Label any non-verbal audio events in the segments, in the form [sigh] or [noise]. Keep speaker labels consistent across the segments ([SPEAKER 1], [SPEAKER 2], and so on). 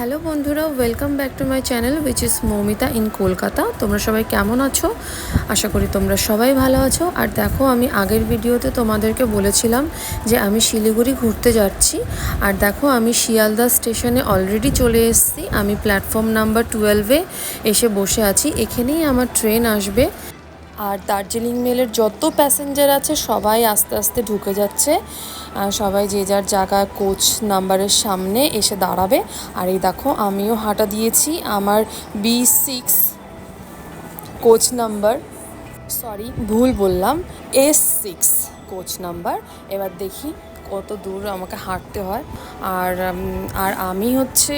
[SPEAKER 1] Hello বন্ধুরা welcome back to my channel which is Moumita in Kolkata. তোমরা সবাই কেমন আছো? আশা করি তোমরা সবাই ভালো আছো। আর দেখো, আমি আগের ভিডিওতে তোমাদেরকে বলেছিলাম যে আমি শিলিগুড়ি ঘুরতে যাচ্ছি। আর দেখো, আমি শিয়ালদা স্টেশনে অলরেডি চলে এসেছি। আমি প্ল্যাটফর্ম নাম্বার টুয়েলভে এসে বসে আছি। এখানেই আমার ট্রেন আসবে। আর দার্জিলিং মেলের যত প্যাসেঞ্জার আছে, সবাই আস্তে আস্তে ঢুকে যাচ্ছে। সবাই যে যার জায়গা কোচ নাম্বারের সামনে এসে দাঁড়াবে। আর এই দেখো, আমিও হাঁটা দিয়েছি। আমার B six coach number sorry ভুল বললাম। এস সিক্স কোচ নাম্বার এবার দেখি কত দূর আমাকে হাঁটতে হয়। আর আর আমি হচ্ছে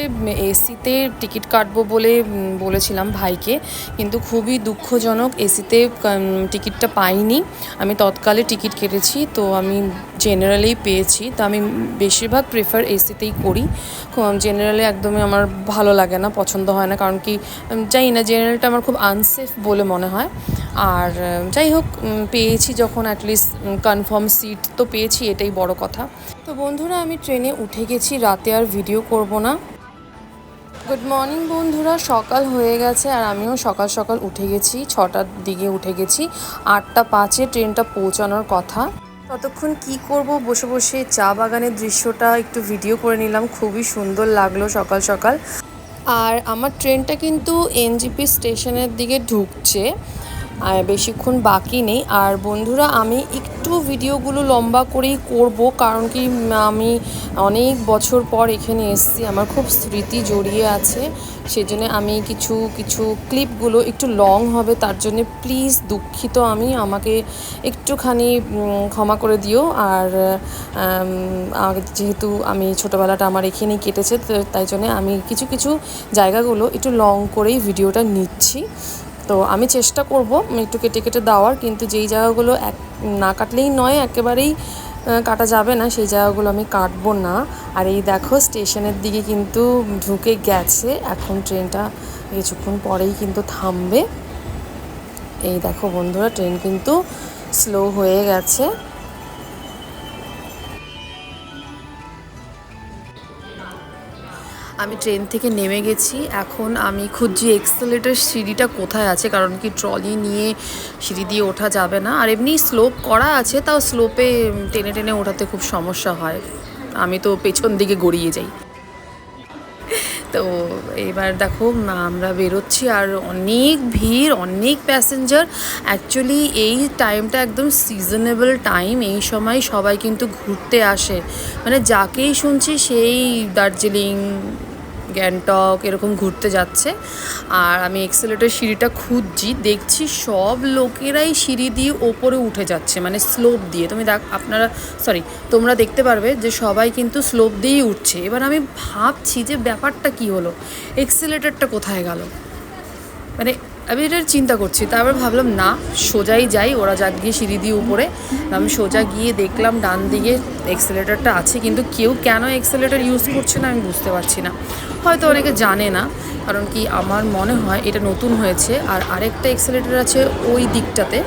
[SPEAKER 1] এসিতে টিকিট কাটবো বলে বলেছিলাম ভাইকে, কিন্তু খুবই দুঃখজনক এসিতে টিকিটটা পাইনি। আমি তৎকালে টিকিট কেটেছি, তো আমি জেনারেলেই পেয়েছি। তো আমি বেশিরভাগ প্রেফার এসিতেই করি। জেনারেলে একদমই আমার ভালো লাগে না, পছন্দ হয় না, কারণ কি জানি না, জেনারেলটা আমার খুব আনসেফ বলে মনে হয়। আর যাই হোক পেয়েছি যখন অ্যাটলিস্ট কনফার্ম সিট তো পেয়েছি, এটাই বড় কথা। তো বন্ধুরা, আমি ট্রেনে উঠে গেছি, রাতে আর ভিডিও করব না। গুড মর্নিং বন্ধুরা, সকাল হয়ে গেছে আর আমিও সকাল সকাল উঠে গেছি, ছটার দিকে উঠে গেছি। আটটা পাঁচে ট্রেনটা পৌঁছানোর কথা। ততক্ষণ কি করব? বসে বসে চা বাগানের দৃশ্যটা একটু ভিডিও করে নিলাম। খুবই সুন্দর লাগল সকাল সকাল। আর আমার ট্রেনটা কিন্তু এনজিপি স্টেশনের দিকে ঢুকছে। আর বেশিক্ষণ বাকি নেই। আর বন্ধুরা, আমি একটু ভিডিওগুলো লম্বা করেই করব, কারণ কি আমি অনেক বছর পর এখানে এসেছি। আমার খুব স্মৃতি জড়িয়ে আছে। সেজন্য আমি কিছু কিছু ক্লিপগুলো একটু লং হবে, তার জন্য প্লিজ দুঃখিত আমি। আমাকে একটুখানি ক্ষমা করে দিও। আর যেহেতু আমি ছোটোবেলাটা আমার এখানেই কেটেছে তাই জন্য আমি কিছু কিছু জায়গাগুলো একটু লং করেই ভিডিওটা নিচ্ছি। তো আমি চেষ্টা করব একটু কেটে কেটে দেওয়ার, কিন্তু যেই জায়গাগুলো এক, না কাটলেই নয়, একেবারেই কাটা যাবে না, সেই জায়গাগুলো আমি কাটবো না। আর এই দেখো, স্টেশনের দিকে কিন্তু ঢুকে গেছে, এখন ট্রেনটা কিছুক্ষণ পরেই কিন্তু থামবে। এই দেখো বন্ধুরা, ট্রেন কিন্তু স্লো হয়ে গেছে। আমি ট্রেন থেকে নেমে গেছি। এখন আমি খুঁজছি এক্সেলেটার সিঁড়িটা কোথায় আছে, কারণ কি ট্রলি নিয়ে সিঁড়ি দিয়ে ওঠা যাবে না। আর এমনি স্লোপ করা আছে, তাও স্লোপে টেনে টেনে ওঠাতে খুব সমস্যা হয়। আমি তো পেছন দিকে গড়িয়ে যাই। তো এবার দেখো, আমরা বেরোচ্ছি আর অনেক ভিড়, অনেক প্যাসেঞ্জার অ্যাকচুয়ালি এই টাইমটা একদম সিজনেবল টাইম এই সময় সবাই কিন্তু ঘুরতে আসে। মানে যাকেই শুনছি সেই দার্জিলিং গ্যাংটক এরকম ঘুরতে যাচ্ছে। আর আমি এক্সেলেটার সিঁড়িটা খুঁজছি, দেখছি সব লোকেরাই সিঁড়ি দিয়ে ওপরে উঠে যাচ্ছে মানে স্লোপ দিয়ে। তুমি দেখ, আপনারা সরি তোমরা দেখতে পারবে যে সবাই কিন্তু স্লোপ দিয়েই উঠছে। এবার আমি ভাবছি যে ব্যাপারটা কি হলো? এক্সেলেটারটা কোথায় গেল? মানে আমি এটার চিন্তা করছি। তারপর ভাবলাম, না, সোজাই যাই। ওরা যাক গিয়ে সিঁড়ি দিয়ে উপরে। আমি সোজা গিয়ে দেখলাম, ডান দিকে এক্সেলেটারটা আছে, কিন্তু কেউ কেন এক্সেলেটার ইউজ করছে না, আমি বুঝতে পারছি না। হয়তো অনেকে জানে না, কারণ কি আমার মনে হয় এটা নতুন হয়েছে। আর আরেকটা এক্সেলেটার আছে ওই দিকটাতে।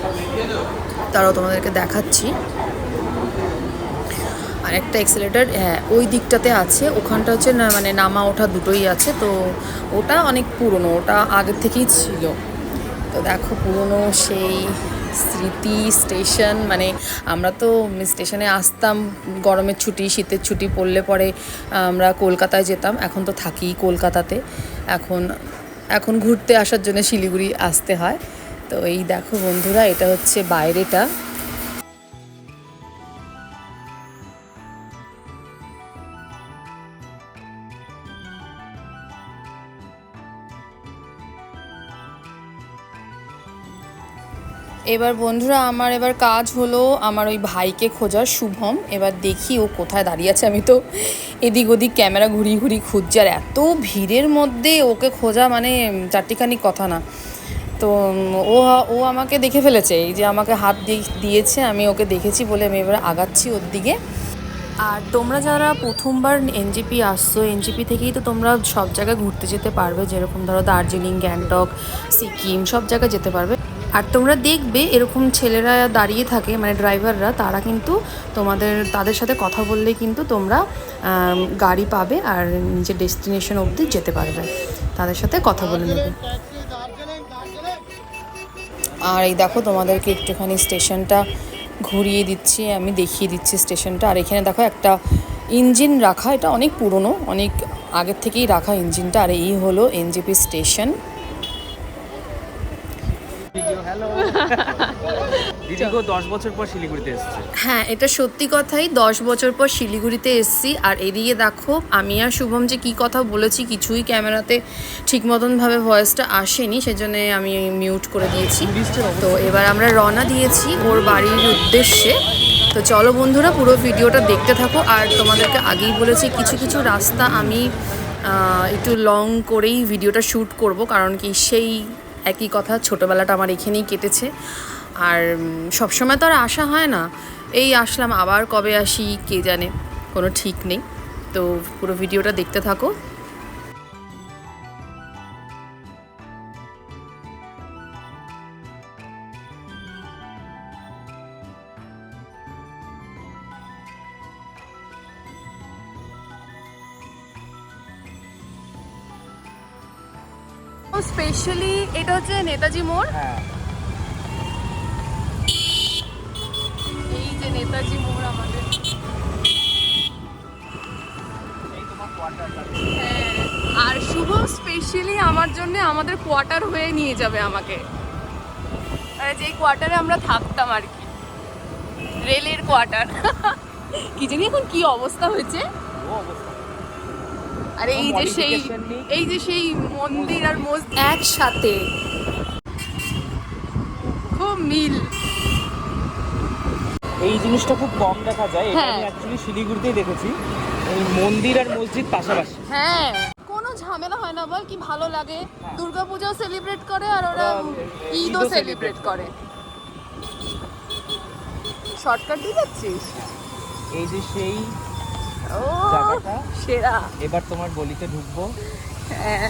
[SPEAKER 1] তারাও তোমাদেরকে দেখাচ্ছি। আর একটা এক্সেলেটার হ্যাঁ ওই দিকটাতে আছে। ওখানটা হচ্ছে মানে নামা ওঠা দুটোই আছে। তো ওটা অনেক পুরনো, ওটা আগের থেকেই ছিল। তো দেখো পুরনো সেই স্মৃতি স্টেশন মানে আমরা তো স্টেশনে আসতাম, গরমের ছুটি, শীতের ছুটি পড়লে পরে আমরা কলকাতায় যেতাম, এখন তো থাকি কলকাতাতে। এখন এখন ঘুরতে আসার জন্য শিলিগুড়ি আসতে হয়। তো এই দেখো বন্ধুরা, এটা হচ্ছে বাইরেটা। এবার বন্ধুরা, আমার এবার কাজ হলো আমার ওই ভাইকে খোঁজার শুভম। এবার দেখি ও কোথায় দাঁড়িয়ে আছে। আমি তো এদিক ওদিক ক্যামেরা ঘুরিয়ে ঘুরিয়ে খুঁজছি। আর এত ভিড়ের মধ্যে ওকে খোঁজা মানে চারটিখানি কথা না। তো ও ও আমাকে দেখে ফেলেছে। এই যে আমাকে হাত দিয়ে- দিয়েছে, আমি ওকে দেখেছি বলে আমি এবার আগাচ্ছি ওর দিকে। আর তোমরা যারা প্রথমবার এনজিপি আসছো, এনজিপি থেকেই তো তোমরা সব জায়গায় ঘুরতে যেতে পারবে। যেরকম ধরো দার্জিলিং, গ্যাংটক, সিকিম, সব জায়গায় যেতে পারবে। আর তোমরা দেখবে এরকম ছেলেরা দাঁড়িয়ে থাকে মানে ড্রাইভাররা তারা কিন্তু তোমাদের, তাদের সাথে কথা বললে কিন্তু তোমরা গাড়ি পাবে আর নিজের ডেস্টিনেশন অবধি যেতে পারবে। তাদের সাথে কথা বলে নেবে। আর এই দেখো তোমাদেরকে একটুখানি স্টেশনটা ঘুরিয়ে দিচ্ছি, আমি দেখিয়ে দিচ্ছি স্টেশনটা। আর এখানে দেখো একটা ইঞ্জিন রাখা, এটা অনেক পুরনো, অনেক আগের থেকেই রাখা ইঞ্জিনটা। আর এই হলো এনজেপি স্টেশন
[SPEAKER 2] ভিডিও হ্যালো গো দশ বছর পর শিলিগুড়িতে এসেছে।
[SPEAKER 1] হ্যাঁ এটা সত্যি কথাই দশ বছর পর শিলিগুড়িতে এসছি। আর এদিকে দেখো আমি আর শুভম যে কী কথা বলেছি কিছুই ক্যামেরাতে ঠিক মতনভাবে ভয়েসটা আসেনি সেজন্য আমি মিউট করে দিয়েছি। তো এবার আমরা রওনা দিয়েছি ওর বাড়ির উদ্দেশ্যে। তো চলো বন্ধুরা পুরো ভিডিওটা দেখতে থাকো। আর তোমাদেরকে আগেই বলেছি কিছু কিছু রাস্তা আমি একটু লং করেই ভিডিওটা শ্যুট করব কারণ কি সেই একই কথা ছোটোবেলাটা আমার এখানেই কেটেছে। আর উম, সবসময় তো আর আসা হয় না। এই আসলাম আবার কবে আসি কে জানে কোনো ঠিক নেই। তো পুরো ভিডিওটা দেখতে থাকো। স্পেশালি এটা হচ্ছে নেতাজি মোড়।
[SPEAKER 2] হ্যাঁ
[SPEAKER 1] এই যে নেতাজি মোড় আমাদের। হ্যাঁ, আর শুভম স্পেশালি আমার জন্য আমাদের কোয়ার্টার হয়ে নিয়ে যাবে আমাকে। যেই কোয়ার্টারে আমরা থাকতাম আর কি। রেলের কোয়ার্টার [laughs] কি জানি এখন কি অবস্থা হয়েছে। আর এই যে সেই এই যে সেই মন্দির আর মসজিদ। একসাথে। খুব মিল।
[SPEAKER 2] এই জিনিসটা খুব কম দেখা যায়। এটা
[SPEAKER 1] হ্যাঁ।
[SPEAKER 2] আমি অ্যাকচুয়ালি শিলিগুড়িতেই দেখেছি। এই মন্দির আর মসজিদ পাশাপাশি।
[SPEAKER 1] হ্যাঁ। কোনো ঝামেলা হয় না বল কি ভালো লাগে। দুর্গাপূজাও সেলিব্রেট করে আর ওরা ঈদও সেলিব্রেট করে। শর্টকাট দিয়ে যাচ্ছিস?
[SPEAKER 2] এই যে সেই
[SPEAKER 1] ও
[SPEAKER 2] জায়গাটা?
[SPEAKER 1] সেরা।
[SPEAKER 2] এবার তোমার গলিতে ঢুকবো।
[SPEAKER 1] হ্যাঁ।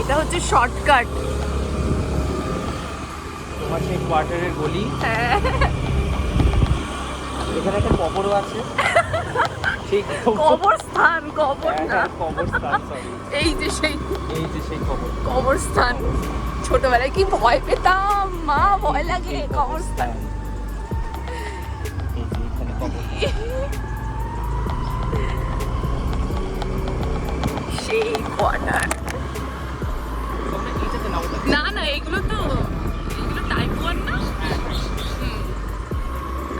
[SPEAKER 1] এটা হচ্ছে শর্টকাট
[SPEAKER 2] তোমার সেই কোয়ার্টারের গলি।
[SPEAKER 1] হ্যাঁ
[SPEAKER 2] এখানে একটা কবরও আছে। সেই
[SPEAKER 1] কবরস্থান কবর
[SPEAKER 2] হ্যাঁ,
[SPEAKER 1] না।
[SPEAKER 2] হ্যাঁ, কবরস্থান
[SPEAKER 1] এই যে সেই
[SPEAKER 2] এই যে সেই কবর।
[SPEAKER 1] কবরস্থান। ছোটবেলায় কি ভয় পেতাম? মা ভয় লাগে কবরস্থান।
[SPEAKER 2] এই যে এখানে কবর।
[SPEAKER 1] সেই কোয়ার্টার।
[SPEAKER 2] না
[SPEAKER 1] না এগুলো তো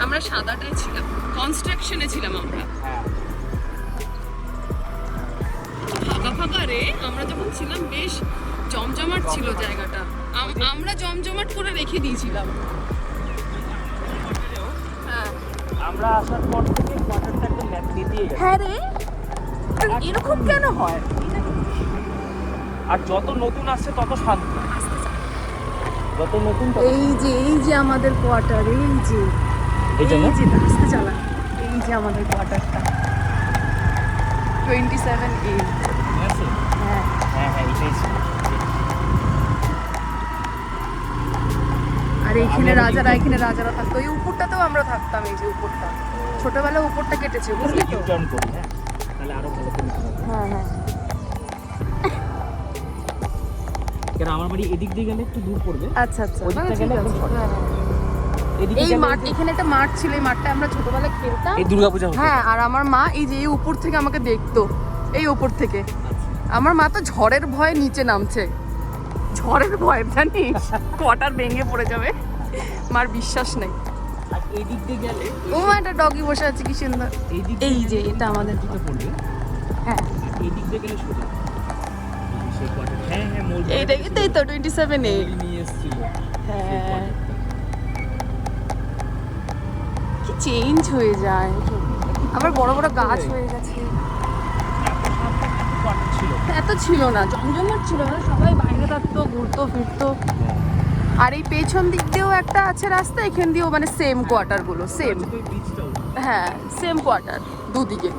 [SPEAKER 1] আমরা সাদাটায় ছিলাম। কনস্ট্রাকশনে ছিলাম আমরা।
[SPEAKER 2] হ্যাঁ।
[SPEAKER 1] ফাঁকা ফাঁকা রে আমরা যখন ছিলাম বেশ জমজমাট ছিল জায়গাটা। আমরা জমজমাট করে রেখে দিয়েছিলাম। হ্যাঁ।
[SPEAKER 2] আমরা আসার পর থেকে কোয়ার্টারটা একদম ম্যাপ দিয়ে
[SPEAKER 1] হ্যাঁ রে। এরকম কেন হয়?
[SPEAKER 2] আর যত নতুন আসছে তত শান্ত। যত নতুন
[SPEAKER 1] এই যে এই যে আমাদের কোয়ার্টার এই যে।
[SPEAKER 2] এই জন্য
[SPEAKER 1] যে রাস্তা চালা এই যে আমাদের কোয়ার্টারটা টোয়েন্টি সেভেন এ হ্যাঁ।
[SPEAKER 2] হ্যাঁ হ্যাঁ এটাই
[SPEAKER 1] আর এইখানে রাজারা এখানে রাজারা থাকতো। এই উপরটাতেও আমরা থাকতাম এই যে উপরটা। ছোটবেলায় উপরটা কেটেছে বুঝলি তো?
[SPEAKER 2] হ্যাঁ? তাহলে আরও ভালো করে
[SPEAKER 1] হ্যাঁ হ্যাঁ।
[SPEAKER 2] কেন আমার বাড়ি এদিক দিয়ে গেলে একটু দূর পড়বে?
[SPEAKER 1] আচ্ছা আচ্ছা।
[SPEAKER 2] ওই দিকটা গেলে। একদম
[SPEAKER 1] এই মাঠ এখানে একটা মাঠ ছিল এই মাঠটা আমরা ছোটবেলায় খেলতাম।
[SPEAKER 2] এই দুর্গাপূজা
[SPEAKER 1] হ্যাঁ আর আমার মা এই যে এই উপর থেকে আমাকে দেখতো এই উপর থেকে। আমার মা তো ঝড়ের ভয়ে নিচে নামছে। ঝড়ের ভয় জানিস? কোয়ার্টার ভেঙে পড়ে যাবে? মার বিশ্বাস নেই।
[SPEAKER 2] আর দিয়ে গেলে
[SPEAKER 1] ও মা একটা ডগি বসে আছে কি সুন্দর।
[SPEAKER 2] এই
[SPEAKER 1] যে এটা আমাদের
[SPEAKER 2] দিকে পড়বে
[SPEAKER 1] হ্যাঁ।
[SPEAKER 2] এই দিক দিয়ে গেলে সোজা। এই হ্যাঁ হ্যাঁ মোল
[SPEAKER 1] এইটা কিন্তু এই তো টোয়েন্টি সেভেন এ।
[SPEAKER 2] নিয়ে এসেছিল।
[SPEAKER 1] হ্যাঁ কি চেঞ্জ হয়ে যায়। আবার বড় বড় গাছ হয়ে গেছে। এত ছিল না জমজমাট ছিল না সবাই বাইরে থাকতো ঘুরতো ফিরতো। আর এই পেছন দিক দিয়েও একটা আছে রাস্তা এখান দিয়েও মানে সেম কোয়ার্টারগুলো সেম হ্যাঁ সেম কোয়ার্টার দুদিকে।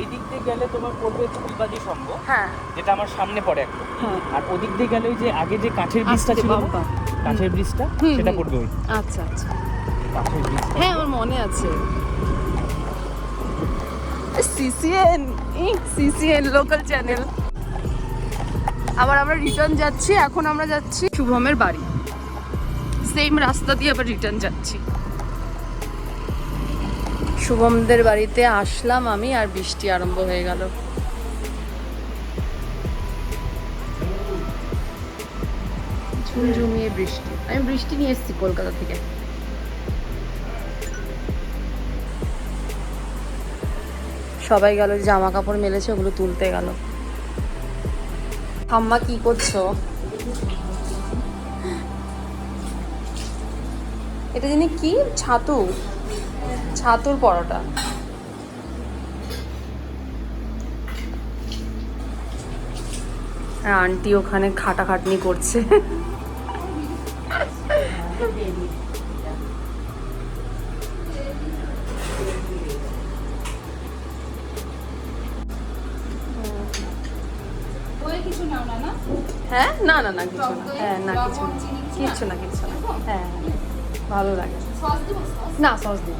[SPEAKER 2] এই দিক দিয়ে গেলে তোমার পড়বে ফুলবাজি সঙ্গ
[SPEAKER 1] হ্যাঁ।
[SPEAKER 2] যেটা আমার সামনে পড়ে একদম
[SPEAKER 1] হ্যাঁ।
[SPEAKER 2] আর ওদিক দিয়ে গেলে ওই যে আগে যে কাঠের ব্রিজটা ছিল কাঠের ব্রিজটা সেটা। পড়বে ওই।
[SPEAKER 1] আচ্ছা আচ্ছা। হ্যাঁ আমার মনে আছে। সিসিএন সিসিএন লোকাল চ্যানেল আবার আমরা রিটার্ন যাচ্ছি, এখন আমরা যাচ্ছি শুভমের বাড়ি। সেম রাস্তা দিয়ে আবার রিটার্ন যাচ্ছি। শুভমদের বাড়িতে আসলাম আমি, আর বৃষ্টি আরম্ভ হয়ে গেল। ঝুমঝুমিয়ে বৃষ্টি। আমি বৃষ্টি নিয়ে এসেছি কলকাতা থেকে। সবাই গেল জামা কাপড় মেলেছে ওগুলো তুলতে গেল। আম্মা কি করছ? এটা জানি কি? ছাতু। ছাতুর পরোটা। আন্টি ওখানে খাটাখাটনি করছে। হ্যাঁ? না না না কিছু না। হ্যাঁ না
[SPEAKER 3] লবণ,
[SPEAKER 1] কিছু না।
[SPEAKER 3] কিছু
[SPEAKER 1] কিচ্ছু না কিচ্ছু না। হ্যাঁ ভালো লাগে। না সস দিন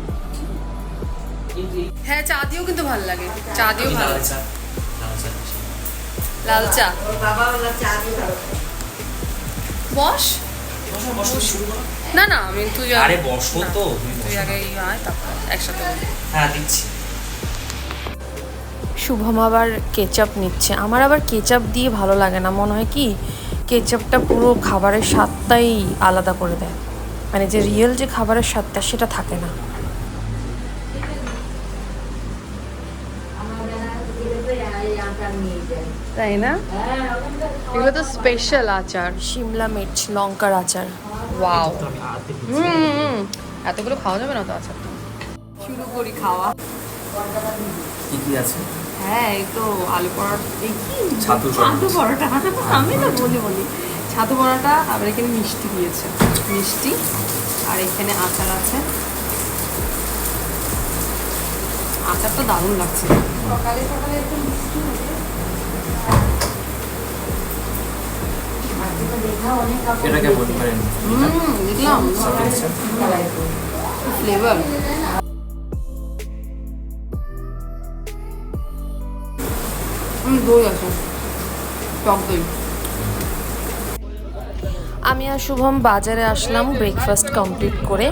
[SPEAKER 1] হ্যাঁ চা দিয়েও কিন্তু ভালো লাগে। চা দিয়েও ভালো
[SPEAKER 2] চা। লাল চা
[SPEAKER 1] বস? না না আমি তুই আগে-
[SPEAKER 2] আরে বসো তো
[SPEAKER 1] তুই আগে আয় তারপর একসাথে
[SPEAKER 2] হ্যাঁ দিচ্ছি।
[SPEAKER 1] শুভম আবার কেচাপ নিচ্ছে। আমার আবার কেচাপ দিয়ে ভালো লাগে না। মনে হয় কি কেচাপটা পুরো খাবারের স্বাদটাই আলাদা করে দেয়। মানে যে রিয়েল যে খাবারের স্বাদটা সেটা থাকে না। তাই না? এগুলো তো স্পেশাল আচার। শিমলা মির্চ লঙ্কার আচার। ওয়াও। হুম। এতগুলো খাওয়া যাবে না তো আচারটা? শুরু করি খাওয়া।
[SPEAKER 2] কি কি আছে?
[SPEAKER 1] হ্যাঁ এই তো আলু পরোটা এই কি
[SPEAKER 2] ছাতু
[SPEAKER 1] ছাতু পরোটা? আমি তো বলি বলি। ছাতু পরোটা আবার এখানে মিষ্টি দিয়েছে। মিষ্টি আর এখানে আচার আছে। আচারটা দারুণ লাগছে।
[SPEAKER 3] সকালে সকালে একটু মিষ্টি হবে
[SPEAKER 2] এটা কেমন মানে?
[SPEAKER 1] দেখলাম। ফ্লেভার দই আছে। টক দই আমি আর শুভম বাজারে আসলাম ব্রেকফাস্ট কমপ্লিট করে।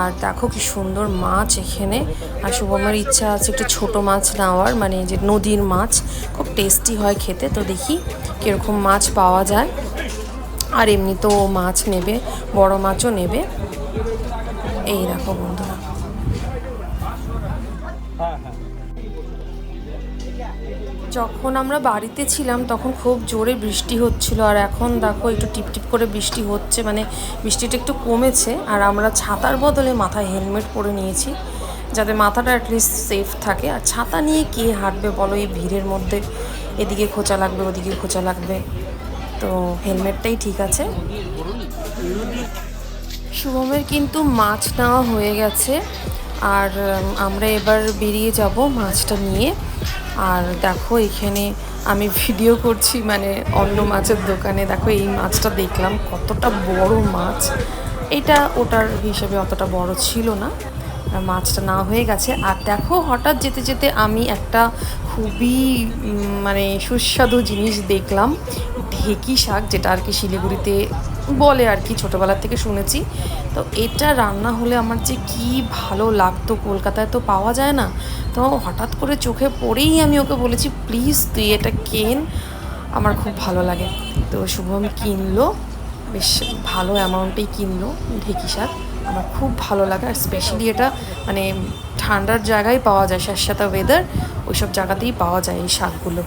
[SPEAKER 1] আর দেখো কি সুন্দর মাছ এখানে। আর শুভমের ইচ্ছা আছে একটু ছোট মাছ নেওয়ার মানে যে নদীর মাছ। খুব টেস্টি হয় খেতে, তো দেখি কীরকম মাছ পাওয়া যায়। আর এমনি তো মাছ নেবে, বড় মাছও নেবে। এই দেখো বন্ধুরা। যখন আমরা বাড়িতে ছিলাম, তখন খুব জোরে বৃষ্টি হচ্ছিল আর এখন দেখো একটু টিপটিপ করে বৃষ্টি হচ্ছে মানে বৃষ্টিটা একটু কমেছে আর আমরা ছাতার বদলে মাথায় হেলমেট পরে নিয়েছি যাতে মাথাটা অ্যাটলিস্ট সেফ থাকে। আর ছাতা নিয়ে কে হাঁটবে বলো, এই ভিড়ের মধ্যে এদিকে খোঁচা লাগবে, ওদিকে খোঁচা লাগবে। তো হেলমেটটাই ঠিক আছে। শুভমের কিন্তু মাছ নেওয়া হয়ে গেছে। আর আমরা এবার বেরিয়ে যাব মাছটা নিয়ে। আর দেখো, এখানে আমি ভিডিও করছি মানে অন্য মাছের দোকানে। দেখো, এই মাছটা দেখলাম, কতটা বড় মাছ। এটা ওটার হিসেবে অতটা বড় ছিল না। মাছটা না হয়ে গেছে। আর দেখো, হঠাৎ যেতে যেতে আমি একটা খুবই মানে সুস্বাদু জিনিস দেখলাম। ঢেকি শাক, যেটা আর কি শিলিগুড়িতে বলে আর কি ছোটোবেলার থেকে শুনেছি। তো এটা রান্না হলে আমার যে কি ভালো লাগতো, কলকাতায় তো পাওয়া যায় না। তো হঠাৎ করে চোখে পড়েই আমি ওকে বলেছি, প্লিজ তুই এটা কেন? আমার খুব ভালো লাগে। তো শুভম কিনলো, বেশ ভালো অ্যামাউন্টেই কিনলো ঢেকি শাক। আমার খুব ভালো লাগে আর স্পেশালি এটা মানে ঠান্ডার জায়গায় পাওয়া যায়, স্যাঁতস্যাঁতা ওয়েদার ওইসব জায়গাতেই পাওয়া যায় এই শাকগুলো।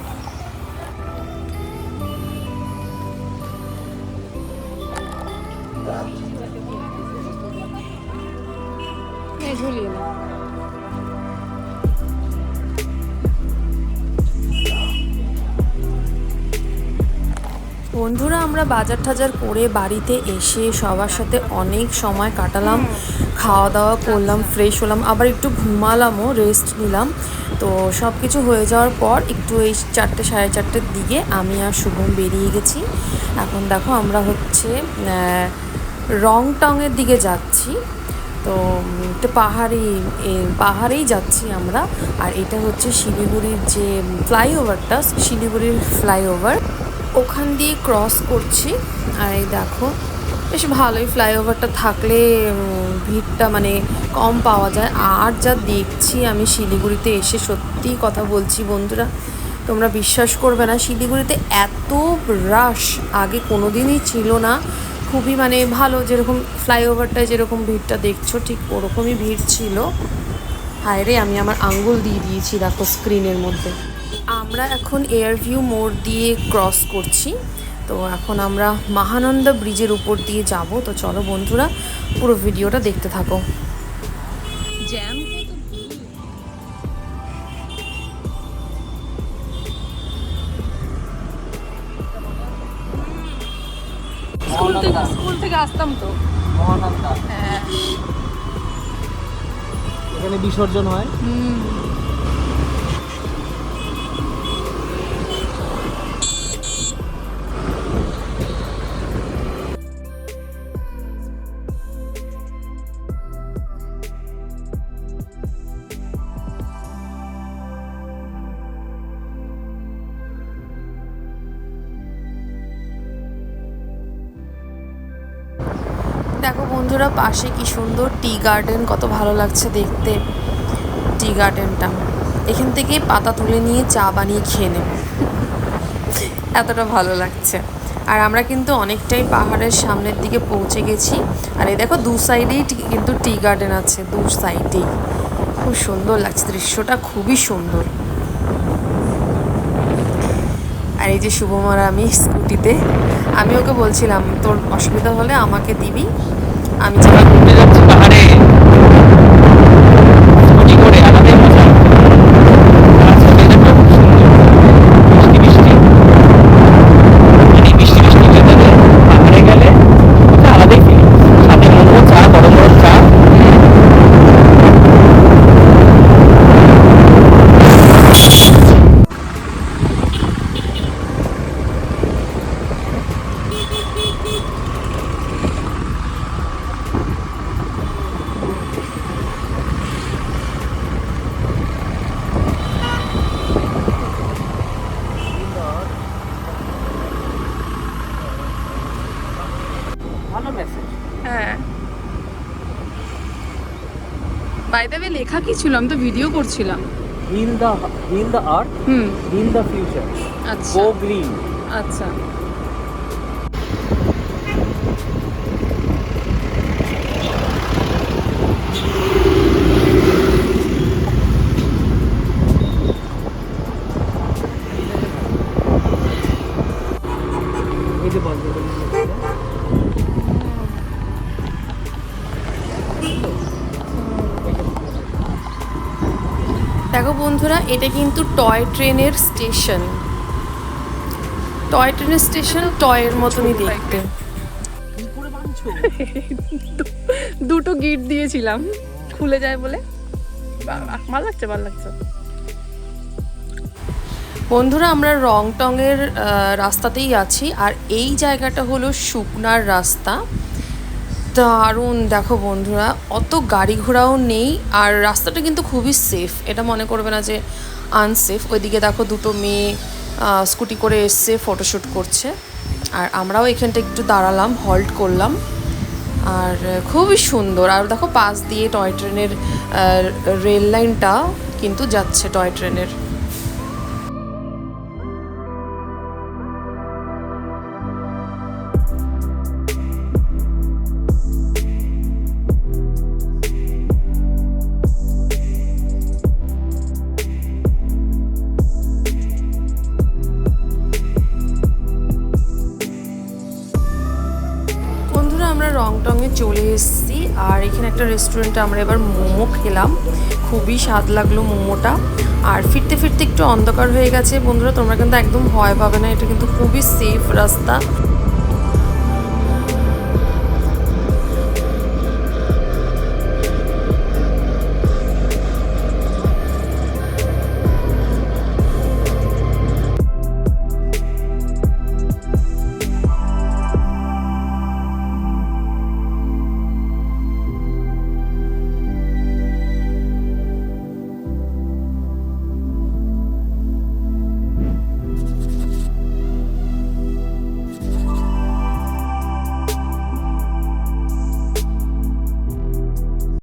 [SPEAKER 1] বন্ধুরা, আমরা বাজার টাজার করে বাড়িতে এসে সবার সাথে অনেক সময় কাটালাম খাওয়া দাওয়া করলাম ফ্রেশ হলাম, আবার একটু ঘুমালামও রেস্ট নিলাম। তো সব কিছু হয়ে যাওয়ার পর একটু এই চারটে, সাড়ে চারটের দিকে আমি আর শুভম বেরিয়ে গেছি। এখন দেখো, আমরা হচ্ছে রং টংয়ের দিকে যাচ্ছি। তো একটু পাহাড়ি পাহাড়েই যাচ্ছি আমরা। আর এটা হচ্ছে শিলিগুড়ির যে ফ্লাইওভারটা, শিলিগুড়ির ফ্লাইওভার। ওখান দিয়ে ক্রস করছি। আর এই দেখো, বেশ ভালোই ফ্লাইওভারটা থাকলে ভিড়টা মানে কম পাওয়া যায়। আর যা দেখছি আমি শিলিগুড়িতে এসে সত্যিই কথা বলছি বন্ধুরা, তোমরা বিশ্বাস করবে না, শিলিগুড়িতে এত রাশ আগে কোনো দিনই ছিল না। খুবই মানে ভালো যেরকম ফ্লাইওভারটায় যেরকম ভিড়টা দেখছ, ঠিক ওরকমই ভিড় ছিল। হায় রে আমি আমার আঙ্গুল দিয়ে দিয়েছি, দেখো স্ক্রিনের মধ্যে। আমরা এখন এয়ার ভিউ মোড় দিয়ে ক্রস করছি। তো এখন আমরা মহানন্দা ব্রিজের উপর দিয়ে যাব। তো চলো বন্ধুরা পুরো ভিডিওটা দেখতে থাকো।
[SPEAKER 3] জ্যাম স্কুল থেকে স্কুল থেকে আসতাম তো।
[SPEAKER 2] মহানন্দা।
[SPEAKER 3] হ্যাঁ।
[SPEAKER 2] এখানে বিসর্জন হয়।
[SPEAKER 3] হুম।
[SPEAKER 1] দেখো বন্ধুরা, পাশে কি সুন্দর টি গার্ডেন, কত ভালো লাগছে দেখতে। টি গার্ডেনটা। এখান থেকে পাতা তুলে নিয়ে চা বানিয়ে খেয়ে নেব। এতটা ভালো লাগছে। আর আমরা কিন্তু অনেকটাই পাহাড়ের সামনের দিকে পৌঁছে গেছি। আর এই দেখো, দু সাইডেই কিন্তু টি গার্ডেন আছে, দু সাইডেই। খুব সুন্দর লাগছে, দৃশ্যটা খুবই সুন্দর। আর এই যে শুভমার আমি স্কুটিতে আমি ওকে বলছিলাম তোর অসুবিধা হলে আমাকে দিবি আমি
[SPEAKER 2] যাচ্ছি পাহাড়ে স্কুটি করে আলাদাই মজা আর আজকে weatherটা খুব সুন্দর বৃষ্টি বৃষ্টি মানে এই বৃষ্টি বৃষ্টি weather-এ পাহাড়ে গেলে ওটা আলাদাই ফিল সাথে মোমো চা গরম গরম চা ভালো মেসেজ
[SPEAKER 3] হ্যাঁ বাই দ্য লেখা কি ছিল? আমি তো ভিডিও করছিলাম।
[SPEAKER 2] Heal the heal the earth
[SPEAKER 3] hmm.
[SPEAKER 2] Heal the future
[SPEAKER 3] আচ্ছা।
[SPEAKER 2] গো গ্রিন
[SPEAKER 3] আচ্ছা।
[SPEAKER 1] বন্ধুরা এটা কিন্তু টয় ট্রেনের স্টেশন। টয় ট্রেনের স্টেশন টয়ের মতনই দেখতে।
[SPEAKER 3] দুটো গিট দিয়েছিলাম খুলে যায় বলে। ভালো লাগছে ভালো লাগছে।
[SPEAKER 1] বন্ধুরা আমরা রং টংয়ের রাস্তাতেই আছি আর এই জায়গাটা হলো শুকনার রাস্তা। দারুণ। দেখো বন্ধুরা, অত গাড়ি ঘোড়াও নেই আর রাস্তাটা কিন্তু খুবই সেফ এটা মনে করবে না যে আনসেফ ওইদিকে দেখো দুটো মেয়ে স্কুটি করে এসছে ফটোশ্যুট করছে। আর আমরাও এখানটা একটু দাঁড়ালাম হল্ট করলাম। আর খুবই সুন্দর। আর দেখো পাশ দিয়ে টয় ট্রেনের রেল লাইনটা কিন্তু যাচ্ছে টয় ট্রেনের। একটা রেস্টুরেন্টে আমরা এবার মোমো খেলাম। খুবই স্বাদ লাগল মোমোটা। আর ফিরতে ফিরতে একটু অন্ধকার হয়ে গেছে। বন্ধুরা, তোমরা কিন্তু একদম ভয় পাবে না। এটা কিন্তু খুবই সেফ রাস্তা।